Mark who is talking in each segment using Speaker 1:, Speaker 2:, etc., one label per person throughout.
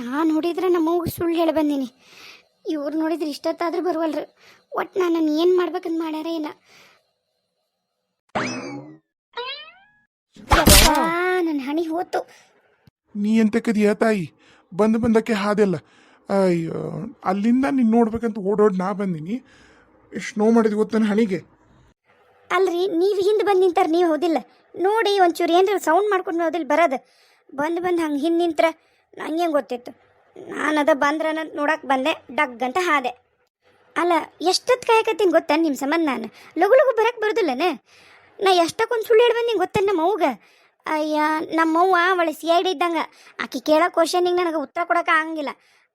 Speaker 1: ನಾನು ನೋಡಿದ್ರೆ ನಮ್ಮವ್ಗೆ ಸುಳ್ಳು ಹೇಳಿ ಬಂದೀನಿ. ಇವ್ರು ನೋಡಿದ್ರೆ ಇಷ್ಟೊತ್ತಾದ್ರೂ ಬರುವಲ್ರಿ. ಒಟ್ಟು ನಾನು ಏನು ಮಾಡ್ಬೇಕಂತ ಮಾಡ್ಯಾರ ಏನ. ನನ್ನ ಹಣಿ ಹೋತು.
Speaker 2: ನೀ ಎಂತಕ್ಕದಿಯ ತಾಯಿ? ಬಂದು ಬಂದಕ್ಕೆ ಹಾದೆಲ್ಲ. ಅಯ್ಯೋ ಅಲ್ಲಿಂದ ನೀನು ನೋಡ್ಬೇಕಂತ ಓಡೋಡ್ ನಾ ಬಂದೀನಿ. ಎಷ್ಟು ನೋವು ಮಾಡಿದ್ವಿ ಗೊತ್ತ ನನ್ನ ಹಣಿಗೆ?
Speaker 1: ಅಲ್ರಿ ನೀವು ಹಿಂದೆ ಬಂದು ನಿಂತಾರ ನೀವು ಹೋದಿಲ್ಲ. ನೋಡಿ ಒಂಚೂರು ಏನ್ರ ಸೌಂಡ್ ಮಾಡ್ಕೊಂಡು ಹೋದಿಲ್ಲ ಬರೋದು. ಬಂದು ಬಂದು ಹಂಗೆ ಹಿಂದೆ ನಿಂತ್ರ. ನಂಗೆ ಗೊತ್ತಿತ್ತು? ನಾನು ಅದ ಬಂದ್ರ ನೋಡಕ್ಕೆ ಬಂದೆ, ಡಗ್ ಅಂತ ಹಾದೆ. ಅಲ್ಲ ಎಷ್ಟೊತ್ತು ಕಾಯಕತ್ತೀನಿ ಗೊತ್ತ ನಿಮ್ಮ ಸಂಬಂಧ ನಾನು? ಲಘು ಲಗು ಬರಕ್ಕೆ ಬರೋದಿಲ್ಲನೆ? ನಾ ಎಷ್ಟಕ್ಕೊಂದು ಸುಳ್ಳು ಹೇಳಿ ಬಂದೀನಿ ಗೊತ್ತ ನಮ್ಮ ಅವ್ಗ ಅಯ್ಯ ನಮ್ಮವ್ವ ಅವಳ ಸಿ ಐ ಡಿ ಇದ್ದಂಗೆ. ಆಕೆ ಕೇಳೋ ಕ್ವಶನಿಗೆ ನನಗೆ ಉತ್ತರ ಕೊಡೋಕೆ ಆಗಂಗಿಲ್ಲ.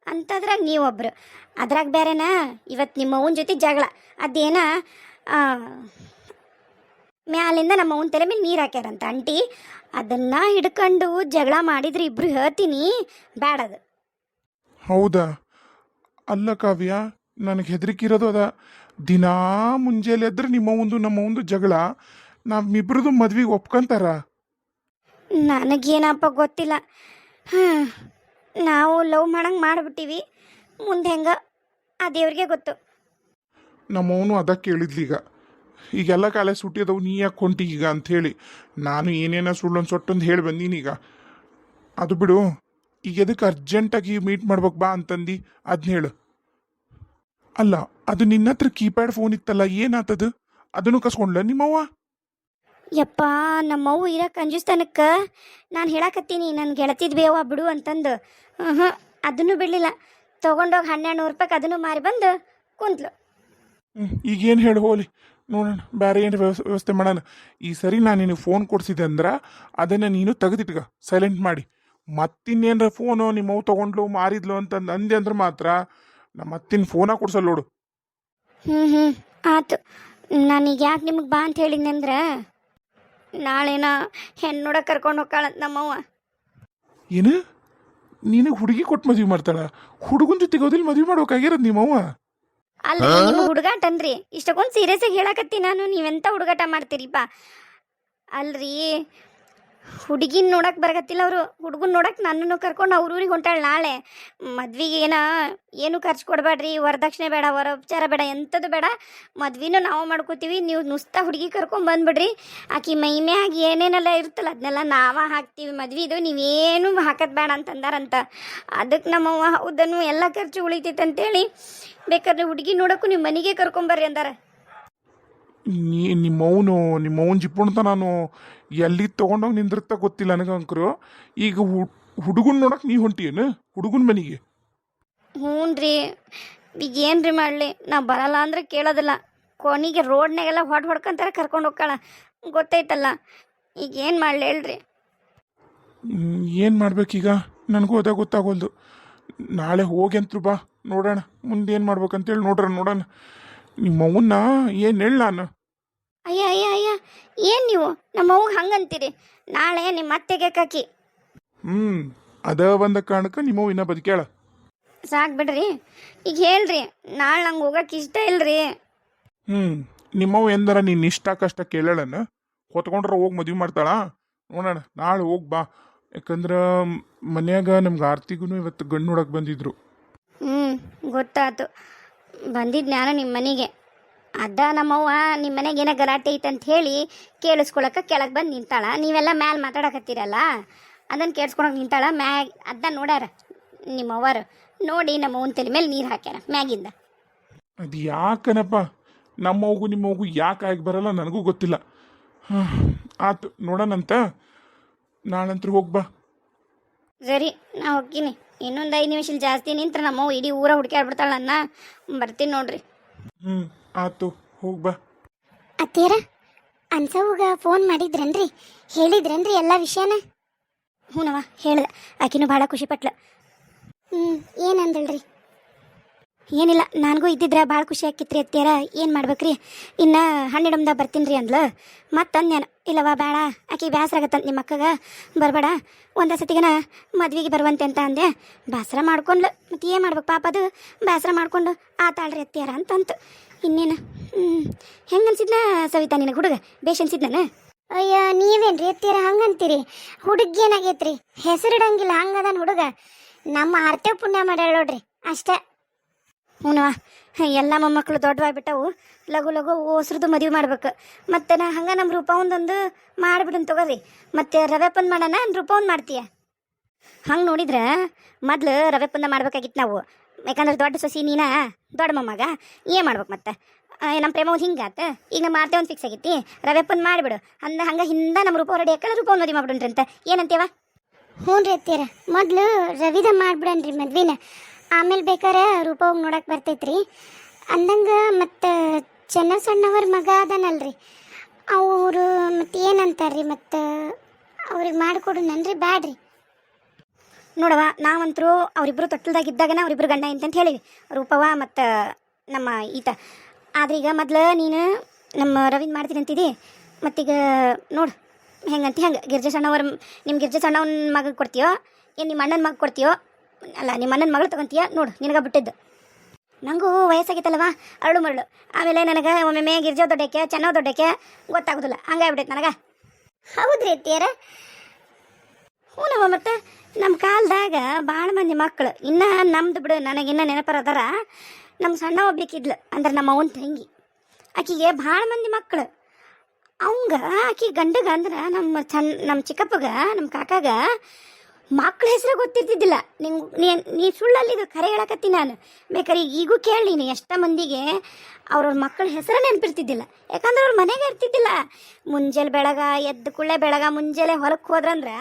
Speaker 1: ಅಂತದ್ರಾಗ ನೀವೊಬ್ರು ಅದ್ರಾಗ ಬೇರೆನಾ ಇವತ್ತು ನಿಮ್ಮ ಅವ್ವನ ಜೊತೆ ಜಗಳ. ಅದೇನಾ? ಮ್ಯಾಲಿಂದ ನಮ್ಮ ಅವನ ತಲೆ ಮೇಲೆ ನೀರು ಹಾಕ್ಯಾರಂತ. ಅಂಟಿ ಅದನ್ನ ಹಿಡ್ಕೊಂಡು ಜಗಳ ಮಾಡಿದ್ರೆ ಇಬ್ರು ಹೇಳ್ತೀನಿ. ಬ್ಯಾಡದು
Speaker 2: ಹೌದಾ? ಅಲ್ಲ ಕಾವ್ಯ ನನಗೆ ಹೆದರಿಕಿರೋದು ಅದ. ದಿನಾ ಮುಂಜಾನೆ ಎದ್ರೆ ನಿಮ್ಮ ಒಂದು ನಮ್ಮ ಒಂದು ಜಗಳ. ನಮ್ಮಿಬ್ರದ್ದು ಮದ್ವೆಗೆ ಒಪ್ಕೊಂತಾರ?
Speaker 1: ನನಗೇನಪ್ಪ ಗೊತ್ತಿಲ್ಲ. ಹಾಂ ನಾವು ಲವ್ ಮಾಡಂಗೆ ಮಾಡಿಬಿಟ್ಟಿವಿ. ಮುಂದೆ ಹೆಂಗ? ಆ ದೇವ್ರಿಗೆ ಗೊತ್ತು.
Speaker 2: ನಮ್ಮವನು ಅದ ಕೇಳಿದ್ಲೀಗ. ಈಗೆಲ್ಲ ಕಾಲ ಸುಟ್ಟಿದವು ನೀ ಯಾಕೆ ಹೊಂಟಿ ಈಗ ಅಂಥೇಳಿ. ನಾನು ಏನೇನೋ ಸುಳ್ಳೊಂದು ಸೊಟ್ಟೊಂದು ಹೇಳಿ ಬಂದೀನಿ ಈಗ. ಅದು ಬಿಡು ಈಗ ಎದಕ್ಕೆ ಅರ್ಜೆಂಟಾಗಿ ಮೀಟ್ ಮಾಡ್ಬೇಕು ಬಾ ಅಂತಂದು ಅದನ್ನ ಹೇಳು. ಅಲ್ಲ ಅದು ನಿನ್ನ ಹತ್ರ ಕೀಪ್ಯಾಡ್ ಫೋನ್ ಇತ್ತಲ್ಲ ಏನಾತದು? ಅದನ್ನು ಕಸ್ಕೊಂಡ್ಲ ನಿಮ್ಮವ್ವ?
Speaker 1: ಯಪ್ಪ ನಮ್ಮವ್ವ ಇರೋ ಕಂಜುಸ್ತನಕ್ಕೆ ನಾನು ಹೇಳಕತ್ತೀನಿ ನನ್ನ ಗೆಳತಿದ್ ಬೇವ ಬಿಡು ಅಂತಂದು. ಹ್ಞೂ ಅದನ್ನು ಬಿಡಲಿಲ್ಲ. ತೊಗೊಂಡೋಗಿ ಹನ್ನೆರಡು ನೂರು ರೂಪಾಯಿ ಅದನ್ನು ಮಾರಿ ಬಂದು ಕುಂತ್ಲು.
Speaker 2: ಹ್ಞೂ ಈಗೇನು ಹೇಳು ಹೋಲಿ. ನೋಡೋಣ ಬೇರೆ ಏನು ವ್ಯವಸ್ಥೆ ಮಾಡೋಣ. ಈ ಸರಿ ನಾನು ನಿನಗೆ ಫೋನ್ ಕೊಡಿಸಿದೆ ಅಂದ್ರೆ ಅದನ್ನು ನೀನು ತೆಗೆದಿಟ್ಕ ಸೈಲೆಂಟ್ ಮಾಡಿ. ಮತ್ತಿನ್ನೇನರ ಫೋನು ನಿಮ್ಮವು ತೊಗೊಂಡ್ಲು ಮಾರಿದ್ಲು ಅಂತ ಅಂದೆ ಅಂದ್ರೆ ಮಾತ್ರ ನಮ್ಮ ಅತ್ತಿನ ಫೋನ ಕೊಡ್ಸಲ್ಲ ನೋಡು.
Speaker 1: ಹ್ಞೂ ಹ್ಞೂ ಆತು. ನಾನೀಗ ಯಾಕೆ ನಿಮಗೆ ಬಾ ಅಂತ ಹೇಳಿದ್ನಿ ಅಂದ್ರೆ ನಾಳೆನ ಹೆಣ್ಣು ನೋಡ ಕರ್ಕೊಂಡು ಹೋಗ್ಕಾಳಂತ ನಮ್ಮವ್ವ.
Speaker 2: ಏನು? ನಿನಗೆ ಹುಡುಗಿ ಕೊಟ್ಟು ಮದುವೆ ಮಾಡ್ತಾಳ? ಹುಡುಗನ ಜೊತೆಗೆ ಹೋದಿಲ್ಲ ಮದುವೆ ಮಾಡ್ಬೇಕಾಗಿರೋದು ನಿಮ್ಮವ್ವ?
Speaker 1: ಅಲ್ಲ ನಿಮ್ಮ ಹುಡುಗಾಟ ಅನ್ರಿ ಇಷ್ಟಕ್ಕೊಂದು ಸೀರಿಯಸ್ ಆಗಿ ಹೇಳಕತ್ತಿ ನಾನು. ನೀವೆಂತ ಹುಡುಗಾಟ ಮಾಡ್ತೀರಿಪ್ಪ ಅಲ್ರಿ ಹುಡುಗಿನ ನೋಡಕ್ ಬರಕತ್ತಿಲ್ಲ ಅವರು. ಹುಡುಗನ್ ನೋಡಕ್ ನನ್ನನ್ನು ಕರ್ಕೊಂಡು ಅವ್ರ ಊರಿಗೆ ಹೊಂಟಾಳ ನಾಳೆ. ಮದ್ವಿಗೆ ಏನ, ಏನು ಖರ್ಚು ಕೊಡಬೇಡ್ರಿ ವರದಕ್ಷಿಣೆ ಬೇಡ, ವರೋಪಚಾರ ಬೇಡ, ಎಂಥದ್ದು ಬೇಡ. ಮದ್ವಿನೂ ನಾವು ಮಾಡ್ಕೋತೀವಿ, ನೀವು ನುಸ್ತಾ ಹುಡುಗಿ ಕರ್ಕೊಂಡ್ ಬಂದ್ಬಿಡ್ರಿ. ಆಕಿ ಮೈ ಮ್ಯಾಗ ಏನೇನೆಲ್ಲ ಇರುತ್ತಲ್ಲ ಅದನ್ನೆಲ್ಲ ನಾವ ಹಾಕ್ತೀವಿ. ಮದ್ವಿದು ನೀವೇನು ಹಾಕದ್ ಬೇಡ ಅಂತಂದಾರಂತ. ಅದಕ್ಕೆ ನಮ್ಮವ್ವ ಹೌದನ್ನು ಎಲ್ಲ ಖರ್ಚು ಉಳಿತೈತೆ ಅಂತೇಳಿ ಬೇಕಾದ್ರೆ ಹುಡುಗಿ ನೋಡಕ್ಕೂ ನಿಮ್ಮ ಮನೆಗೆ ಕರ್ಕೊಂಬರ್ರಿ ಅಂದಾರ.
Speaker 2: ನೀ, ನಿಮ್ಮವನು, ನಿಮ್ಮವನ್ ಜಿಪ್ಪಣ್ತ ನಾನು ಎಲ್ಲಿ ತೊಗೊಂಡೋಗಿ ನಿಂದಿರ್ತ ಗೊತ್ತಿಲ್ಲ ನನಗಂಕರು. ಈಗ ಹುಡುಗನ್ ನೋಡಕ್ ನೀ ಹೊಂಟಿಯೇನು ಹುಡುಗನ ಮನೆಗೆ.
Speaker 1: ಹ್ಞೂ ರೀ. ಈಗ ಏನು ರೀ ಮಾಡಲಿ? ನಾ ಬರಲ್ಲ ಅಂದ್ರೆ ಕೇಳೋದಿಲ್ಲ. ಕೊನೆಗೆ ರೋಡ್ನಾಗೆಲ್ಲ ಹೊಡ್ ಹೊಡ್ಕೊಂತಾರೆ ಕರ್ಕೊಂಡು ಹೋಗ್ಕಾಳ ಗೊತ್ತೈತಲ್ಲ. ಈಗ ಏನು ಮಾಡಲಿ ಹೇಳ್ರಿ.
Speaker 2: ಏನು ಮಾಡ್ಬೇಕೀಗ? ನನಗೂ ಅದ ಗೊತ್ತಾಗೋಲ್ದು. ನಾಳೆ ಹೋಗಿ ಅಂತರು ಬಾ. ನೋಡೋಣ. ಮುಂದೆ ಏನು ಮಾಡ್ಬೇಕಂತೇಳಿ ನೋಡ್ರ ನೋಡೋಣ. ನಿಮ್ಮ ಅವನ್ನ ಏನು ಹೇಳ ನಾನು?
Speaker 1: ಅಯ್ಯ ಅಯ್ಯ ಅಯ್ಯ. ಏನು ನೀವು? ನಮ್ಮ ಅವ್ಗೆ ಹಂಗಂತೀರಿ. ನಾಳೆ ನಿಮ್ಮ ಅತ್ತೆಗೆ ಕಾಕಿ.
Speaker 2: ಹ್ಮ್ ಅದ ಬಂದ ಕಾರಣಕ್ಕೆ ನಿಮ್ಮವ್ ಇನ್ನ ಬದುಕೇಳ
Speaker 1: ಸಾಕು ಬಿಡ್ರಿ. ಈಗ ಹೇಳ್ರಿ ನಾಳೆ ನಂಗೆ ಹೋಗಕ್ಕೆ ಇಷ್ಟ ಇಲ್ರಿ.
Speaker 2: ಹ್ಞೂ ನಿಮ್ಮವ್ ಎಂದರ ನೀನ್ ಇಷ್ಟ ಕಷ್ಟ ಕೇಳೋಣ ಹೊತ್ಕೊಂಡ್ರೆ ಹೋಗಿ ಮದ್ವಿ ಮಾಡ್ತಾಳ? ನೋಡೋಣ ನಾಳೆ ಹೋಗ್ ಬಾ. ಯಾಕಂದ್ರೆ ಮನ್ಯಾಗ ನಮ್ಗೆ ಆರ್ತಿಗೂ ಇವತ್ತು ಗಂಡು ನೋಡಕ್ ಬಂದಿದ್ರು.
Speaker 1: ಹ್ಞೂ ಗೊತ್ತಾತು. ಬಂದಿದ್ದು ನಾನು ನಿಮ್ಮ ಮನೆಗೆ. ಅದ ನಮ್ಮವ್ವ ನಿಮ್ಮ ಮನೆಗೆ ಏನೋ ಗಲಾಟೆ ಐತೆ ಅಂತ ಹೇಳಿ ಕೇಳಿಸ್ಕೊಳಕ್ಕೆ ಕೆಳಗೆ ಬಂದು ನಿಂತಾಳ. ನೀವೆಲ್ಲ ಮ್ಯಾಲೆ ಮಾತಾಡಕತ್ತೀರಲ್ಲ ಅದನ್ನು ಕೇಳಿಸ್ಕೊಳಕ್ಕೆ ನಿಂತಾಳ. ಮ್ಯಾಗ್ ಅದ ನೋಡ್ಯಾರ ನಿಮ್ಮವ್ವರು. ನೋಡಿ ನಮ್ಮ ಅವ್ವನ ತಲೆ ಮೇಲೆ ನೀರು ಹಾಕ್ಯಾರ ಮ್ಯಾಗಿಂದ.
Speaker 2: ಅದು ಯಾಕನಪ್ಪ? ನಮ್ಮವ್ಗೂ ನಿಮ್ಮವ್ಗೂ ಯಾಕೆ ಆಗಿ ಬರಲ್ಲ ನನಗೂ ಗೊತ್ತಿಲ್ಲ. ಆತು ನೋಡೋಣಂತ ನಾಳಂತ್ರ ಹೋಗ್ಬಾ
Speaker 1: ಸರಿ ನಾ ಹೋಗ್ತೀನಿ. ಇನ್ನೊಂದು ಐದು ನಿಮಿಷ ಜಾಸ್ತಿ ನಿಂತ್ರ ನಮ್ಮವ್ವ ಇಡೀ ಊರ ಹುಡುಕ್ಯಾಡ್ಬಿಡ್ತಾಳನ್ನ. ಬರ್ತೀನಿ ನೋಡ್ರಿ.
Speaker 2: ಹ್ಞೂ ಆತು, ಹೋಗಿ ಬಾ.
Speaker 1: ಅತ್ತೇರ ಅನ್ಸವಾಗ ಫೋನ್ ಮಾಡಿದ್ರನ್ರಿ? ಹೇಳಿದ್ರನ್ರಿ ಎಲ್ಲ ವಿಷಯನ? ಹ್ಞೂನವ ಹೇಳ್ದೆ. ಆಕಿನೂ ಭಾಳ ಖುಷಿ ಪಟ್ಲ. ಹ್ಞೂ ಏನಂದಳ್ರಿ? ಏನಿಲ್ಲ, ನನಗೂ ಇದ್ದಿದ್ರೆ ಭಾಳ ಖುಷಿ ಆಕಿತ್ರಿ ಅತ್ತಿಯರ. ಏನು ಮಾಡ್ಬೇಕ್ರಿ? ಇನ್ನು ಹಣ್ಣಿಡಮ್ದ ಬರ್ತೀನಿ ರೀ ಅಂದ್ಲು. ಮತ್ತೆ ಅಂದ್ಯಾನ ಇಲ್ಲವಾ ಬೇಡ ಆಕಿ ಬೇಸರ ಆಗತ್ತಂತ ನಿಮ್ಮ ಅಕ್ಕಗ. ಬರಬೇಡ. ಒಂದೇ ಸತಿಗನ ಮದ್ವೆಗೆ ಬರುವಂತೆ ಅಂತ ಅಂದೆ. ಬೇಸರ ಮಾಡ್ಕೊಂಡ್ಲು. ಮತ್ತೆ ಏನು ಮಾಡ್ಬೇಕು ಪಾಪ ಅದು? ಬೇಸರ ಮಾಡ್ಕೊಂಡು ಆತಾಳ್ರಿ ಅತ್ತಿಯರ ಅಂತಂತು. ಇನ್ನೇನು? ಹ್ಞೂ ಹೆಂಗೆ ಅನ್ಸಿದ್ನ ಸವಿತಾ ನಿನಗೆ ಹುಡುಗ? ಬೇಷ್ ಅನ್ಸಿದ್ನ ಅಯ್ಯ ನೀವೇನ್ರಿ ಎತ್ತೀರ? ಹಂಗಂತೀರಿ ಹುಡುಗ ಏನಾಗೈತ್ರಿ? ಹೆಸರಿಡಂಗಿಲ್ಲ ಹಂಗದಾನ ಹುಡುಗ. ನಮ್ಮ ಅರ್ತೆ ಪುಣ್ಯ ಮಾಡ್ಯಾಳ ನೋಡ್ರಿ ಅಷ್ಟೇ. ಹ್ಞೂನವ ಎಲ್ಲ ಮೊಮ್ಮಕ್ಕಳು ದೊಡ್ಡವಾಗಿಬಿಟ್ಟವು. ಲಘು ಲಘು ಓಸ್ರದ್ದು ಮದುವೆ ಮಾಡ್ಬೇಕು. ಮತ್ತೆ ನಾ ಹಂಗೆ ನಮ್ಮ ರೂಪ ಒಂದೊಂದು ಮಾಡಿಬಿಡನ್ ತಗೋರಿ. ಮತ್ತೆ ರವೆ ಪಂದ್ ಮಾಡೋಣ ರೂಪ ಒಂದು ಮಾಡ್ತೀಯ? ಹಂಗೆ ನೋಡಿದ್ರೆ ಮೊದ್ಲು ರವೆ ಪಂದ ಮಾಡ್ಬೇಕಾಗಿತ್ತು ನಾವು. ಯಾಕಂದ್ರೆ ದೊಡ್ಡ ಸೊಸಿ ನೀನ, ದೊಡ್ಡ ಮೊಮ್ಮಗ, ಏನು ಮಾಡ್ಬೇಕು ಮತ್ತೆ? ನಮ್ಮ ಪ್ರೇಮ ಒಂದು ಹಿಂಗಾತ ಈಗ ನಮ್ಮ ಮಾರ್ತೆ ಒಂದು ಫಿಕ್ಸ್ ಆಗೈತಿ. ರವೆಪ್ಪನ್ ಮಾಡಿಬಿಡು. ಅಂದ ಹಂಗೆ ಹಿಂದೆ ನಮ್ಮ ರೂಪ ರೆಡಿ ಹಾಕಲ್ಲ ರೂಪ ಮದುವೆ ಮಾಡ್ಬಿಡ್ರಿ ಅಂತ. ಏನಂತೇವ ಹ್ಞೂ ರೀ ಅತ್ತೀರ ಮೊದಲು ರವಿದ ಮಾಡ್ಬಿಡನ್ರಿ ಮದ್ವಿನ. ಆಮೇಲೆ ಬೇಕಾರೆ ರೂಪ ಹೋಗಿ ನೋಡಕ್ಕೆ ಬರ್ತೈತ್ರಿ. ಅಂದಂಗೆ ಮತ್ತು ಚೆನ್ನ ಸಣ್ಣವ್ರ ಮಗ ಅದನಲ್ರಿ. ಅವರು ಮತ್ತೆ ಏನಂತಾರ್ರಿ ಮತ್ತು? ಅವ್ರಿಗೆ ಮಾಡಿಕೊಡುನನ್ರಿ ಬ್ಯಾಡ್ರಿ. ನೋಡವ ನಾವಂತರೂ ಅವರಿಬ್ಬರು ತೊಟ್ಟಲ್ದಾಗಿದ್ದಾಗನ ಅವರಿಬ್ಬರು ಗಂಡ ಅಂತ ಹೇಳಿವಿ ರೂಪವ ಮತ್ತು ನಮ್ಮ ಈತ. ಆದ್ರೆ ಈಗ ಮೊದ್ಲು ನೀನು ನಮ್ಮ ರವಿನ್ ಮಾಡ್ತೀನಿ ಅಂತಿದಿ. ಮತ್ತೀಗ ನೋಡು, ಹೆಂಗಂತ ಹೆಂಗೆ? ಗಿರ್ಜಾ ಸಣ್ಣವ್ರ ನಿಮ್ಮ ಗಿರ್ಜಾ ಸಣ್ಣವನ ಮಗ ಕೊಡ್ತೀಯೋ, ಏನು ನಿಮ್ಮ ಅಣ್ಣನ ಮಗ ಕೊಡ್ತೀಯೋ, ಅಲ್ಲ ನಿಮ್ಮ ಅಣ್ಣನ ಮಗಳು ತಗೊಂತೀಯ? ನೋಡು, ನಿನಗೆ ಬಿಟ್ಟಿದ್ದು. ನನಗೂ ವಯಸ್ಸಾಗಿತ್ತಲ್ವ ಅರಳು ಮರಳು. ಆಮೇಲೆ ನನಗೆ ಒಮ್ಮೊಮ್ಮೆ ಗಿರ್ಜಾ ದೊಡ್ಡಕ್ಕೆ ಚೆನ್ನೋ ದೊಡ್ಡಕ್ಕೆ ಗೊತ್ತಾಗೋದಿಲ್ಲ. ಹಂಗಾಗ್ಬಿಟ್ಟೈತೆ ನನಗೆ. ಹೌದ್ರಿ ಅತ್ತಿಯರ? ಹ್ಞೂನವ ಮತ್ತೆ. ನಮ್ಮ ಕಾಲದಾಗ ಭಾಳ ಮಂದಿ ಮಕ್ಕಳು ಇನ್ನ ನಮ್ದು ಬಿಡು ನನಗಿನ್ನ ನೆನಪರ ಅದಾರ. ನಮ್ಮ ಸಣ್ಣ ಒಬ್ಲಿಕ್ಕಿದ್ಲು ಅಂದ್ರೆ ನಮ್ಮ ಅವನ ತಂಗಿ. ಆಕಿಗೆ ಭಾಳ ಮಂದಿ ಮಕ್ಕಳು ಅವಂಗ ಆಕಿ ಗಂಡಗ ಅಂದ್ರೆ ನಮ್ಮ ಸಣ್ಣ ನಮ್ಮ ಚಿಕ್ಕಪ್ಪಗ, ನಮ್ಮ ಕಾಕಾಗ ಮಕ್ಳ ಹೆಸರು ಗೊತ್ತಿರ್ತಿದ್ದಿಲ್ಲ. ನಿಂಗೆ ನೀ ಸುಳ್ಳಲ್ಲಿ ಇದು ಹೇಳಕತ್ತಿ ನಾನು. ಬೇಕಾದ್ರೆ ಈಗೂ ಕೇಳಿ ನೀನು ಎಷ್ಟೋ ಮಂದಿಗೆ ಅವ್ರವ್ರ ಮಕ್ಕಳ ಹೆಸರು ನೆನಪಿರ್ತಿದ್ದಿಲ್ಲ. ಯಾಕಂದ್ರೆ ಅವ್ರ ಮನೆಗೆ ಇರ್ತಿದ್ದಿಲ್ಲ. ಮುಂಜಾನೆ ಬೆಳಗ ಎದ್ದ ಕುಳ್ಳೆ ಬೆಳಗ ಮುಂಜಾನೆ ಹೊಲಕ್ಕೆ ಹೋದ್ರಂದ್ರೆ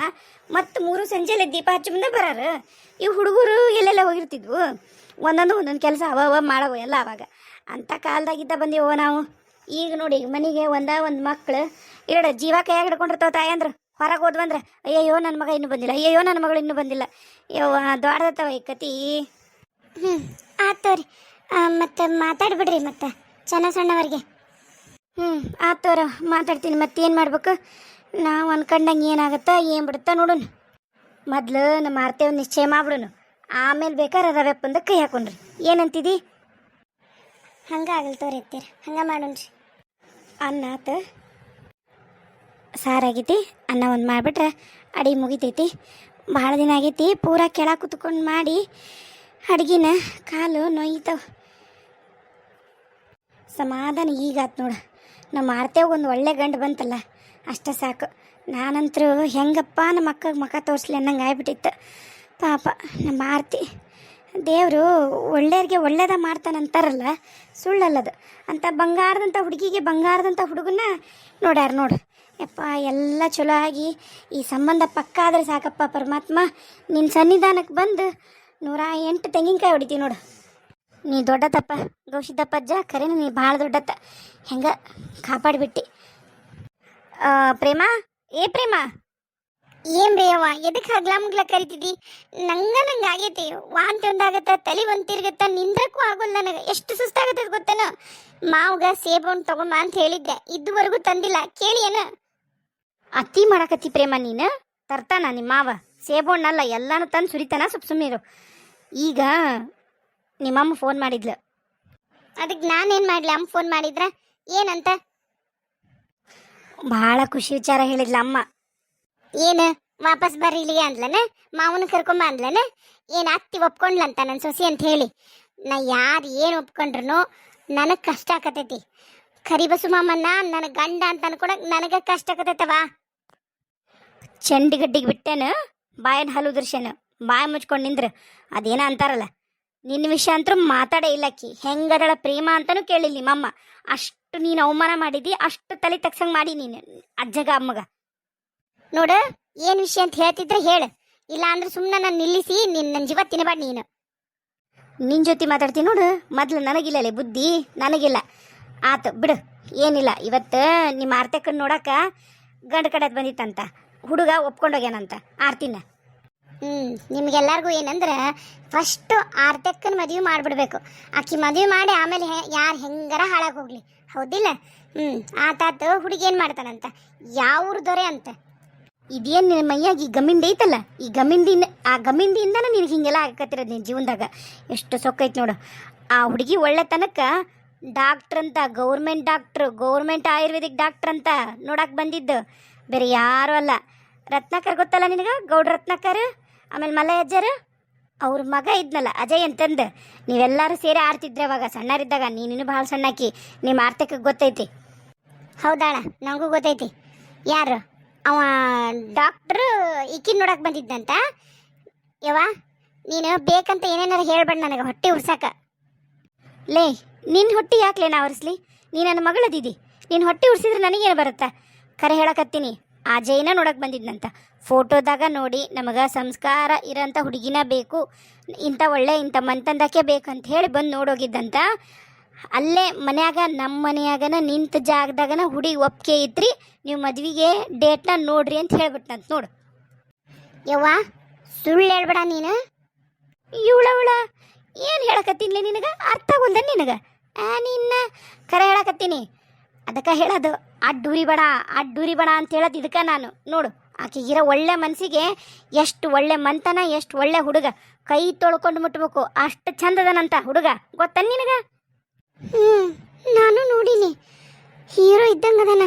Speaker 1: ಮತ್ತು ಮೂರು ಸಂಜೆಲೆ ದೀಪ ಹಚ್ಚಿ ಮುಂದೆ ಬರಾರು. ಈ ಹುಡುಗರು ಎಲ್ಲೆಲ್ಲ ಹೋಗಿರ್ತಿದ್ವು. ಒಂದೊಂದು ಒಂದೊಂದು ಕೆಲಸ ಅವ ಅವ ಮಾಡವು ಎಲ್ಲ ಅವಾಗ. ಅಂಥ ಕಾಲದಾಗಿದ್ದ ಬಂದೀವೋ ನಾವು. ಈಗ ನೋಡಿ ಮನೆಗೆ ಒಂದ ಒಂದು ಮಕ್ಕಳು ಎರಡು ಜೀವ ಕೈಯಾಗಿ ಹಿಡ್ಕೊಂಡಿರ್ತಾವ ತಾಯಂದ್ರೆ. ಹೊರಗೆ ಹೋದ್ವಂದ್ರೆ ಅಯ್ಯಯ್ಯೋ ನನ್ನ ಮಗ ಇನ್ನೂ ಬಂದಿಲ್ಲ ಅಯ್ಯಯ್ಯೋ ನನ್ನ ಮಗಳು ಇನ್ನೂ ಬಂದಿಲ್ಲ. ಯವ್ವ ದೊಡ್ಡದತ್ತವ ಈ ಕತಿ. ಹ್ಞೂ ಆತೋರಿ ಮತ್ತೆ ಮಾತಾಡ್ಬಿಡ್ರಿ ಮತ್ತೆ ಚೆನ್ನ ಸಣ್ಣವ್ರಿಗೆ. ಹ್ಞೂ ಆತೋರ ಮಾತಾಡ್ತೀನಿ ಮತ್ತೇನು ಮಾಡ್ಬೇಕು? ನಾವು ಅನ್ಕೊಂಡಂಗೆ ಏನಾಗುತ್ತಾ ಏನು ಬಿಡುತ್ತಾ ನೋಡೋಣ ಮೊದ್ಲು ನಮ್ಮ ಆರ್ತೆ ಒಂದು ನಿಶ್ಚಯ ಮಾಡ್ಬಿಡೋನು. ಆಮೇಲೆ ಬೇಕಾದ್ರೆ ರವೆಪ್ಪಂದ ಕೈ ಹಾಕೊಂಡ್ರಿ. ಏನಂತಿದಿ? ಹಂಗೆ ಆಗಲ್ತವ್ರಿ ತೋರಿ ಎತ್ತೀರ ಹಂಗೆ ಮಾಡೋಣ್ರಿ. ಅನ್ನ ಆತ ಸಾರಾಗೈತಿ ಅನ್ನ ಒಂದು ಮಾಡಿಬಿಟ್ರೆ ಅಡಿ ಮುಗಿತೈತಿ. ಭಾಳ ದಿನ ಆಗೈತಿ, ಪೂರ ಕೆಳ ಕುತ್ಕೊಂಡು ಮಾಡಿ ಅಡ್ಗಿನ ಕಾಲು ನೋಯ್ತಾವ. ಸಮಾಧಾನ ಈಗಾತ್ ನೋಡು. ನಮ್ಮ ಆರ್ತೆಗೆ ಒಂದು ಒಳ್ಳೆ ಗಂಡು ಬಂತಲ್ಲ, ಅಷ್ಟೇ ಸಾಕು. ನಾನಂತರೂ ಹೆಂಗಪ್ಪ ನಮ್ಮ ಅಕ್ಕಗೆ ಮಕ ತೋರಿಸ್ಲಿ ಅನ್ನಂಗೆ ಆಗ್ಬಿಟ್ಟಿತ್ತು. ಪಾಪ ನಮ್ಮ ಆರ್ತಿ. ದೇವರು ಒಳ್ಳೆಯವ್ರಿಗೆ ಒಳ್ಳೇದ ಮಾಡ್ತಾನಂತಾರಲ್ಲ ಸುಳ್ಳಲ್ಲದು. ಅಂತ ಬಂಗಾರದಂಥ ಹುಡುಗಿಗೆ ಬಂಗಾರದಂಥ ಹುಡುಗನ ನೋಡ್ಯಾರ ನೋಡು. ಯಪ್ಪ, ಎಲ್ಲ ಚಲೋ ಆಗಿ ಈ ಸಂಬಂಧ ಪಕ್ಕ ಆದ್ರೆ ಸಾಕಪ್ಪ ಪರಮಾತ್ಮ. ನಿನ್ನ ಸನ್ನಿಧಾನಕ್ಕೆ ಬಂದು ನೂರ ಎಂಟು ತೆಂಗಿನಕಾಯಿ ಹೊಡಿತೀವಿ ನೋಡು. ನೀ ದೊಡ್ಡದಪ್ಪ ಗೌಶಿದ್ದಪ್ಪಜ್ಜ ಕರೆನ ನೀ ಭಾಳ ದೊಡ್ಡತ್ತ. ಹೆಂಗ ಕಾಪಾಡಿಬಿಟ್ಟಿ. ಪ್ರೇಮ? ಏ ಪ್ರೇಮ? ಏನ್ ಬೇಯವ್ವ ಎದಕ್ಕೆ ಹಗ್ಲ ಮುಗ್ಲ ಕರಿತಿದ್ದಿ ನಂಗ ನಂಗೆ ಆಗೈತಿ. ವಾಂತಿ ಒಂದಾಗತ್ತ ತಲೆ ಒಂದು ತಿರ್ಗತ್ತ ನಿಂದ್ರಕ್ಕೂ ಆಗೋಲ್ಲ ನನಗೆ. ಎಷ್ಟು ಸುಸ್ತಾಗತ್ತದ ಗೊತ್ತೇನು? ಮಾವ್ಗ ಸೇಬು ಹಣ್ಣು ತಗೊಂಬ ಅಂತ ಹೇಳಿದ್ದೆ. ಇದುವರೆಗೂ ತಂದಿಲ್ಲ. ಕೇಳಿ ಏನ? ಅತಿ ಮಾಡಕತ್ತಿ ಪ್ರೇಮ ನೀನು? ತರ್ತಾನ ನಿಮ್ಮ ಮಾವ. ಸೇಬು ಹಣ್ಣಲ್ಲ ಎಲ್ಲಾನು ತಂದು ಸುರಿತಾನ ಸ್ವಲ್ಪ ಸುಮ್ಮನಿರು ಈಗ ನಿಮ್ಮಮ್ಮ ಫೋನ್ ಮಾಡಿದ್ಲು. ಅದಕ್ಕೆ ನಾನೇನು ಮಾಡ್ಲಿ? ಅಮ್ಮ ಫೋನ್ ಮಾಡಿದ್ರ? ಏನಂತ? ಭಾಳ ಖುಷಿ ವಿಚಾರ ಹೇಳಿದ್ಲ ಅಮ್ಮ. ಏನು ವಾಪಸ್ ಬರ್ರಿ ಇಲ್ಲಿಗೆ ಅಂದ್ಲನ ಮಾವನ ಕರ್ಕೊಂಬ ಅಂದ್ಲನ? ಏನು ಅತ್ತಿ ಒಪ್ಕೊಂಡ್ಲಂತ ನನ್ನ ಸೊಸಿ ಅಂತ ಹೇಳಿ. ನಾ ಯಾರು ಏನು ಒಪ್ಕೊಂಡ್ರು ನನಗೆ ಕಷ್ಟ ಆಕತೈತಿ. ಕರಿಬಸು ಮಾಮನ್ನ, ನನ್ನ ಗಂಡ ಅಂತ ಅನ್ಕೊಳಕ್ ನನಗೆ ಕಷ್ಟ ಆಕತೈತವಾ? ಚಂಡಿಗಡ್ಡಿಗೆ ಬಿಟ್ಟೇನು? ಬಾಯನ್ ಹಲು ದೃಶ್ಯನ ಬಾಯಿ ಮುಚ್ಕೊಂಡು ನಿಂದ್ರ ಅದೇನ ಅಂತಾರಲ್ಲ? ನಿನ್ನ ವಿಷಯ ಅಂತೂ ಮಾತಾಡೇ ಇಲ್ಲಕ್ಕಿ ಹೆಂಗದಳ ಪ್ರೇಮ ಅಂತಾನು ಕೇಳಿಲ್ಲ ನಿಮ್ಮಮ್ಮ. ಅಷ್ಟು ನೀನು ಅವಮಾನ ಮಾಡಿದಿ, ಅಷ್ಟು ತಲೆ ತಗ್ಸಂಗ್ ಮಾಡಿ ನೀನು ಅಜ್ಜಗ, ಅಮ್ಮಗ. ನೋಡ ಏನ್ ವಿಷಯ ಅಂತ ಹೇಳ್ತಿದ್ರೆ ಹೇಳು. ಇಲ್ಲ ಅಂದ್ರೆ ಸುಮ್ಮನೆ ನಾನು ನಿಲ್ಲಿಸಿ ನಿನ್ ನನ್ನ ಜೀವ ತಿನ್ನಬೇಡ ನೀನು. ನಿನ್ ಜೊತೆ ಮಾತಾಡ್ತೀನಿ ನೋಡು. ಮೊದ್ಲು ನನಗಿಲ್ಲಲೇ ಬುದ್ಧಿ. ನನಗಿಲ್ಲ. ಆತು ಬಿಡು. ಏನಿಲ್ಲ. ಇವತ್ತು ನಿಮ್ಮ ಆರ್ತಕ್ಕನ್ ನೋಡಕ ಗಂಡ ಕಡೆ ಬಂದಿತ್ತಂತ. ಹುಡುಗ ಒಪ್ಕೊಂಡೋಗ್ಯಾನಂತ ಆರ್ತಿನ. ಹ್ಮ್ ನಿಮ್ಗೆಲ್ಲರಿಗೂ ಏನಂದ್ರೆ ಫಸ್ಟ್ ಆರ್ತಕ್ಕನ ಮದುವೆ ಮಾಡ್ಬಿಡ್ಬೇಕು. ಆಕಿ ಮದುವೆ ಮಾಡಿ ಆಮೇಲೆ ಯಾರು ಹೆಂಗಾರ ಹಾಳಾಗಿ ಹೋಗ್ಲಿ. ಹೌದಿಲ್ಲ? ಹ್ಮ್ ಆತಾತ ಹುಡುಗಿ ಏನ್ ಮಾಡ್ತಾನಂತ ಯಾವ ದೊರೆ ಅಂತ. ಇದೇನ್ ನಿನ್ನ ಮೈಯಾಗ ಈ ಗಮಿಂಡಿ ಐತಲ್ಲ? ಈ ಗಮಿಂಡಿನ ಆ ಗಮಿಂಡಿಯಿಂದನೇ ನಿನಗೆ ಹಿಂಗೆಲ್ಲ ಆಗಕತ್ತಿರೋದು ನಿನ್ನ ಜೀವನದಾಗ. ಎಷ್ಟು ಸೊಕ್ಕೈತೆ ನೋಡು. ಆ ಹುಡುಗಿ ತನಕ ಡಾಕ್ಟ್ರ್ ಅಂತ government doctor, government ayurvedic doctor ಅಂತ ನೋಡಕ್ಕೆ ಬಂದಿದ್ದು. ಬೇರೆ ಯಾರು ಅಲ್ಲ. ರತ್ನಾಕರ್ ಗೊತ್ತಲ್ಲ ನಿನಗೆ? ಗೌಡ ರತ್ನಾಕರ್, ಆಮೇಲೆ ಮಲಯಜ್ಜರು ಅವ್ರ ಮಗ ಇದ್ನಲ್ಲ, ಅಜಯ್ ಅಂತಂದು. ನೀವೆಲ್ಲರೂ ಸೇರಿ ಆಡ್ತಿದ್ರೆ ಅವಾಗ ಸಣ್ಣರಿದ್ದಾಗ ನೀನು ಭಾಳ ಸಣ್ಣಾಕಿ. ನಿಮ್ಮ ಆರ್ಥಿಕ ಗೊತ್ತೈತಿ. ಹೌದಾಳ ನನಗೂ ಗೊತ್ತೈತಿ. ಯಾರು? ಅವ ಡಾಕ್ಟ್ರು ಈಕಿನ ನೋಡಕ್ಕೆ ಬಂದಿದ್ದಂತ ಯವ್ವ, ನೀನು ಬೇಕಂತ ಏನೇನಾರ ಹೇಳ್ಬೇಡ ನನಗೆ, ಹೊಟ್ಟೆ ಉರ್ಸಾಕ. ಲೇ ನಿನ್ನ ಹೊಟ್ಟೆ ಯಾಕ್ಲೇ ನಾ ಉರ್ಸ್ಲಿ? ನೀ ನನ್ನ ಮಗಳದಿದಿ. ನಿನ್ನ ಹೊಟ್ಟೆ ಉರ್ಸಿದ್ರೆ ನನಗೇನು ಬರುತ್ತೆ? ಕರೆ ಹೇಳಕತ್ತೀನಿ. ಆ ಜೈನ ನೋಡಕ್ಕೆ ಬಂದಿದ್ನಂತ. ಫೋಟೋದಾಗ ನೋಡಿ ನಮಗೆ ಸಂಸ್ಕಾರ ಇರೋಂಥ ಹುಡುಗಿನ ಬೇಕು, ಇಂಥ ಒಳ್ಳೆ ಇಂಥ ಮಂತಂದಕ್ಕೆ ಬೇಕಂತ ಹೇಳಿ ಬಂದು ನೋಡೋಗಿದ್ದಂತ. ಅಲ್ಲೇ ಮನ್ಯಾಗ ನಮ್ಮ ಮನೆಯಾಗನ ನಿಂತ ಜಾಗದಾಗನ ಹುಡಿ ಒಪ್ಪಿಗೆ ಇದ್ರಿ ನೀವು ಮದ್ವಿಗೆ ಡೇಟ್ನ ನೋಡ್ರಿ ಅಂತ ಹೇಳ್ಬಿಟ್ನಂತ ನೋಡು. ಯವ್ವ ಸುಳ್ಳು ಹೇಳ್ಬೇಡ ನೀನು. ಇವಳವಳ ಏನು ಹೇಳಕತ್ತೀನಿ ನಿನಗೆ? ಅರ್ಥ ಒಂದ ನಿನಗೆ? ಆ ನಿನ್ನ ಕರೆ ಹೇಳಕತ್ತೀನಿ. ಅದಕ್ಕೆ ಹೇಳೋದು ಅಡ್ಡೂರಿ ಬೇಡ ಅಡ್ಡೂರಿ ಬೇಡ ಅಂತ ಹೇಳೋದು ಇದಕ್ಕೆ ನಾನು. ನೋಡು ಆಕೆಗಿರೋ ಒಳ್ಳೆ ಮನಸ್ಸಿಗೆ ಎಷ್ಟು ಒಳ್ಳೆ ಮಂತನ ಎಷ್ಟು ಒಳ್ಳೆ ಹುಡುಗ. ಕೈ ತೊಳ್ಕೊಂಡು ಮುಟ್ಬೇಕು ಅಷ್ಟು ಚಂದದನಂತ ಹುಡುಗ. ಗೊತ್ತ ನಿನಗೆ? ಹ್ಞೂ ನಾನು ನೋಡಿನಿ. ಹೀರೋ ಇದ್ದಂಗದನ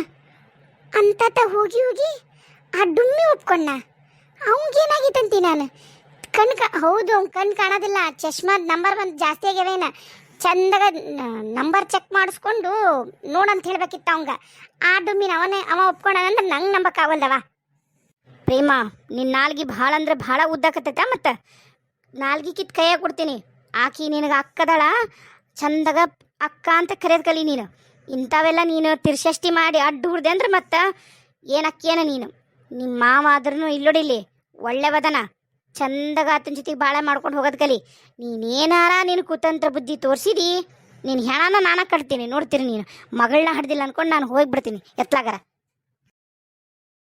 Speaker 1: ಅಂತತ ಹೋಗಿ ಹೋಗಿ ಆ ಡುಮ್ಮಿ ಒಪ್ಕೊಂಡ ಅವಂಗೇನಾಗಿತ್ತಂತಿ ನಾನು? ಕಣ್ ಕಾ, ಹೌದು, ಅವ್ನು ಕಣ್ ಕಾಣೋದಿಲ್ಲ. ಚಶ್ಮಾದ ನಂಬರ್ ಬಂದು ಜಾಸ್ತಿ ಆಗ್ಯಾವೇನ ಚಂದಾಗ ನಂಬರ್ ಚೆಕ್ ಮಾಡಿಸ್ಕೊಂಡು ನೋಡಂತ ಹೇಳ್ಬೇಕಿತ್ತು ಅವಂಗ. ಆ ಡುಮ್ಮಿನ ಅವನೇ, ಅವ ಒಪ್ಕೊಂಡ ಅಂದ್ರೆ ನಂಗೆ ನಂಬಕ್ಕಾಗಲ್ದವ ಪ್ರೇಮ ನಿನ್ನ ನಾಲ್ಗಿ ಭಾಳ ಅಂದ್ರೆ ಭಾಳ ಉದ್ದಕತ್ತೈತ ಮತ್ತು? ನಾಲ್ಗಿ ಕಿತ್ ಕೈಯಾಗ ಕೊಡ್ತೀನಿ. ಆಕಿ ನಿನಗೆ ಅಕ್ಕದಳ, ಚಂದಾಗ ಅಕ್ಕ ಅಂತ ಕರೆಯೋದು ಕಲಿ ನೀನು. ಇಂಥವೆಲ್ಲ ನೀನು ತಿರ್ಷಷ್ಟಿ ಮಾಡಿ ಅಡ್ಡು ಹುಡ್ದೆ ಅಂದ್ರೆ ಮತ್ತೆ ಏನಕ್ಕೇನ ನೀನು? ನಿಮ್ಮ ಮಾವ ಆದ್ರೂ ಇಲ್ಲೋಡಿಲಿ ಒಳ್ಳೆ ವದನ. ಚಂದಾಗ ಆತನ ಜೊತೆಗೆ ಬಾಳೆ ಮಾಡ್ಕೊಂಡು ಹೋಗೋದು ಕಲಿ. ನೀನೇನಾರ ನೀನು ಕುತಂತ್ರ ಬುದ್ಧಿ ತೋರಿಸಿದಿ, ನೀನು ಹೆಣನ ನಾನು ಕಟ್ತೀನಿ ನೋಡ್ತೀರಿ ನೀನು. ಮಗಳನ್ನ ಹಡ್ದಿಲ್ಲ ಅನ್ಕೊಂಡು ನಾನು ಹೋಗ್ಬಿಡ್ತೀನಿ. ಎತ್ಲಾಗಾರ.